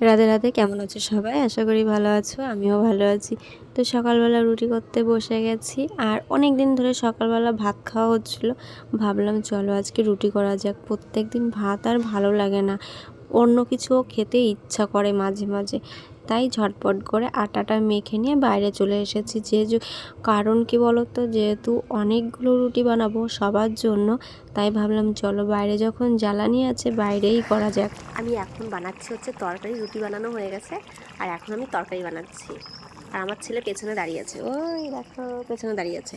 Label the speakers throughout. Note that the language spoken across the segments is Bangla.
Speaker 1: রাধে রাধে, কেমন আছো সবাই? আশা করি ভালো আছো, আমিও ভালো আছি। তো সকালবেলা রুটি করতে বসে গেছি, আর অনেক দিন ধরে সকালবেলা ভাত খাওয়া হচ্ছিল। ভাবলাম চলো আজকে রুটি করা যাক। প্রত্যেক দিন ভাত আর ভালো লাগে না। অন্য কিছুও খেতে ইচ্ছা করে মাঝে মাঝে। তাই ঝটপট করে আটাটা মেখে নিয়ে বাইরে চলে এসেছি। যে কারণ কি বলতো? যেহেতু অনেকগুলো রুটি বানাবো সবার জন্য, তাই ভাবলাম চলো বাইরে যখন জ্বালানি আছে বাইরেই করা যাক।
Speaker 2: আমি এখন বানাচ্ছি হচ্ছে তরকারি, রুটি বানানো হয়ে গেছে, আর এখন আমি তরকারি বানাচ্ছি। আর আমার ছেলে পেছনে দাঁড়িয়ে আছে। ওই দেখো, পেছনে দাঁড়িয়ে আছে।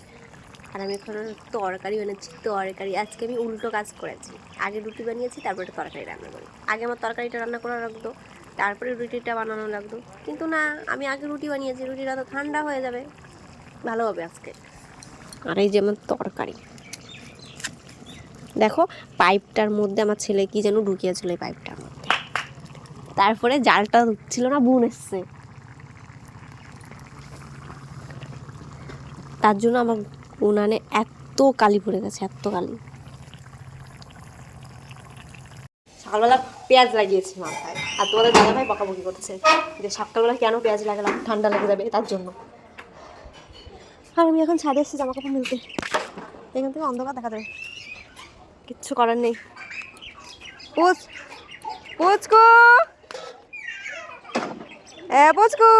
Speaker 2: আর আমি এখন তরকারি বানাচ্ছি, তরকারি। আজকে আমি উল্টো কাজ করেছি। আগে রুটি বানিয়েছি, তারপরে তরকারি রান্না করি। আগে আমার তরকারিটা রান্না করা লাগতো, তারপরে রুটিটা বানানো লাগতো। কিন্তু না, আমি আগে রুটি বানিয়েছি, রুটিটা তো ঠান্ডা হয়ে যাবে। ভালো হবে আজকে। আর এই যে আমার তরকারি। দেখো, পাইপটার মধ্যে আমার ছেলে কি যেন ঢুকিয়েছিল এই পাইপটার মধ্যে। তারপরে জালটা ছিল না, বুন এসছে। তার জন্য আমার উনানে এত কালি পড়ে গেছে, এত কালি। সকালবেলা পেঁয়াজ লাগিয়েছি মাথায়। আর তোমাদের দাদা ভাই বকাবকি করছে যে সকালবেলা কেন পেঁয়াজ লাগালাম, ঠান্ডা লেগে যাবে তার জন্য। আর আমি এখন ছাদে এসেছি জামা কাপড় মিলতে। এখান থেকে অন্ধকার দেখা যাবে। কিচ্ছু করার নেই। পুচ, পুচকু! এ পুচকু!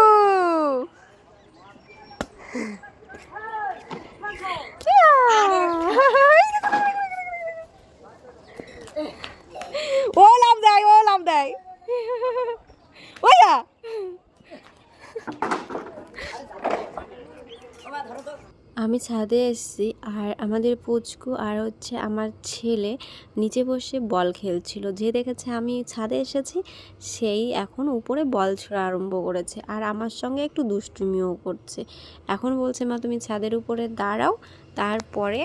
Speaker 2: ও লাভ দেয় ও লাভ দেয় ওইয়া
Speaker 1: আমি ছাদে এসেছি আর আমাদের পুচকু আর হচ্ছে আমার ছেলে নিচে বসে বল খেলছিল। যে দেখেছে আমি ছাদে এসেছি, সেই এখন উপরে বল ছোড়া আরম্ভ করেছে আর আমার সঙ্গে একটু দুষ্টুমিও করছে। এখন বলছে, মা, তুমি ছাদের উপরে দাঁড়াও, তারপরে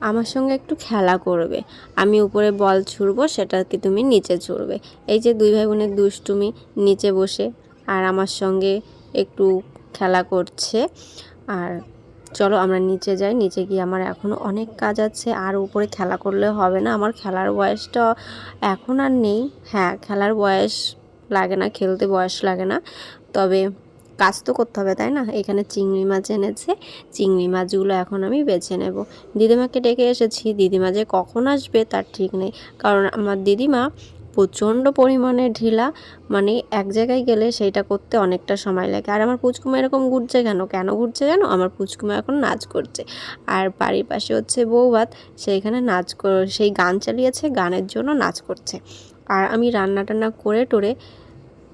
Speaker 1: আমার সঙ্গে একটু খেলা করবে। আমি উপরে বল ছুড়বো সেটাকে তুমি নিচে ছুড়বে? এই যে দুই ভাই বোনের দুষ্টুমি নিচে বসে আর আমার সঙ্গে একটু খেলা করছে। আর চলো আমরা নিচে যাই। নিচে গিয়ে আমার এখনও অনেক কাজ আছে। আর উপরে খেলা করলে হবে না। আমার খেলার বয়সটা এখন আর নেই। হ্যাঁ খেলার বয়স লাগে না, খেলতে বয়স লাগে না। তবে কাজ তো করতে হবে, তাই না? এখানে চিংড়ি মাছ এনেছে। চিংড়ি মাছগুলো এখন আমি বেছে নেব। দিদিমাকে ডেকে এসেছি। দিদিমা যে কখন আসবে তার ঠিক নেই। কারণ আমার দিদিমা প্রচণ্ড পরিমাণে ঢিলা মানে এক জায়গায় গেলে সেইটা করতে অনেকটা সময় লাগে। আর আমার পুচকুমা এরকম ঘুরছে কেন? কেন ঘুরছে কেন আমার পুচকুমা এখন নাচ করছে। আর বাড়ির পাশে হচ্ছে বৌভাত সেইখানে নাচ সেই গান চালিয়েছে, গানের জন্য নাচ করছে। আর আমি রান্না টান্না করে টোরে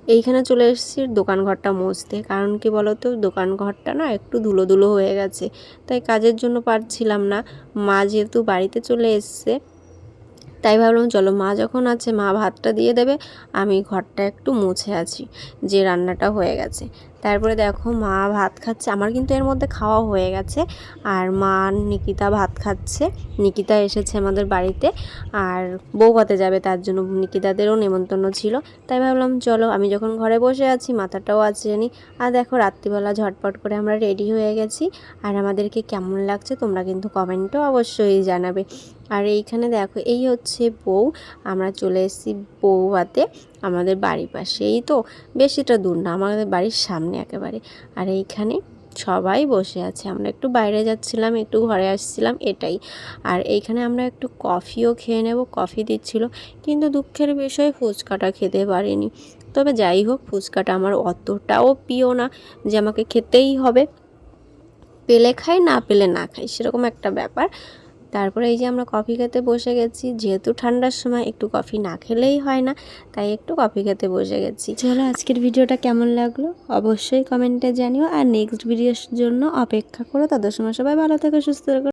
Speaker 1: এইখানে চলে এসেছি দোকান ঘরটা মুছতে। কারণ কি বলতো? দোকান ঘরটা না একটু ধুলো ধুলো হয়ে গেছে। তাই কাজের জন্য পারছিলাম না। মা যেহেতু বাড়িতে চলে এসছে তাই ভাবলাম, চলো মা যখন আছে, মা ভাতটা দিয়ে দেবে, আমি ঘরটা একটু মুছে আছি। যে রান্নাটা হয়ে গেছে। তারপরে দেখো মা ভাত খাচ্ছে। আমার কিন্তু এর মধ্যে খাওয়া হয়ে গেছে। আর মা নিকিতা ভাত খাচ্ছে। নিকিতা এসেছে আমাদের বাড়িতে। আর বউ ভাতে যাবে তার জন্য। নিকিতাদেরও নেমন্তন্ন ছিল। তাই ভাবলাম, চলো, আমি যখন ঘরে বসে আছি, মাথাটাও আছে জানি আর দেখো, রাত্রিবেলা ঝটপট করে আমরা রেডি হয়ে গেছি। আর আমাদেরকে কেমন লাগছে তোমরা কিন্তু কমেন্টও অবশ্যই জানাবে। আর এইখানে দেখো, এই হচ্ছে বউ। আমরা চলে এসেছি বউ হাতে আমাদের বাড়ির পাশে। এই তো বেশিটা দূর না, আমাদের বাড়ির সামনে একেবারে। আর এইখানে সবাই বসে আছে। আমরা একটু বাইরে যাচ্ছিলাম, একটু ঘরে আসছিলাম, এটাই। আর এইখানে আমরা একটু কফিও খেয়ে নেব, কফি দিচ্ছিল। কিন্তু দুঃখের বিষয়ে, ফুচকাটা খেতে পারিনি। তবে যাই হোক, ফুচকাটা আমার অতটাও প্রিয় না যে আমাকে খেতেই হবে। পেলে খাই, না পেলে না খাই, সেরকম একটা ব্যাপার। তারপরে এই যে আমরা কফি খেতে বসে গেছি, যেহেতু ঠান্ডার সময় একটু কফি না খেলেই হয় না, তাই একটু কফি খেতে বসে গেছি। চলো আজকের ভিডিওটা কেমন লাগল? অবশ্যই কমেন্টে জানিও, আর নেক্সট ভিডিওর জন্য অপেক্ষা করো। তাদের সময় সবাই ভালো থাকে, সুস্থ থাকো।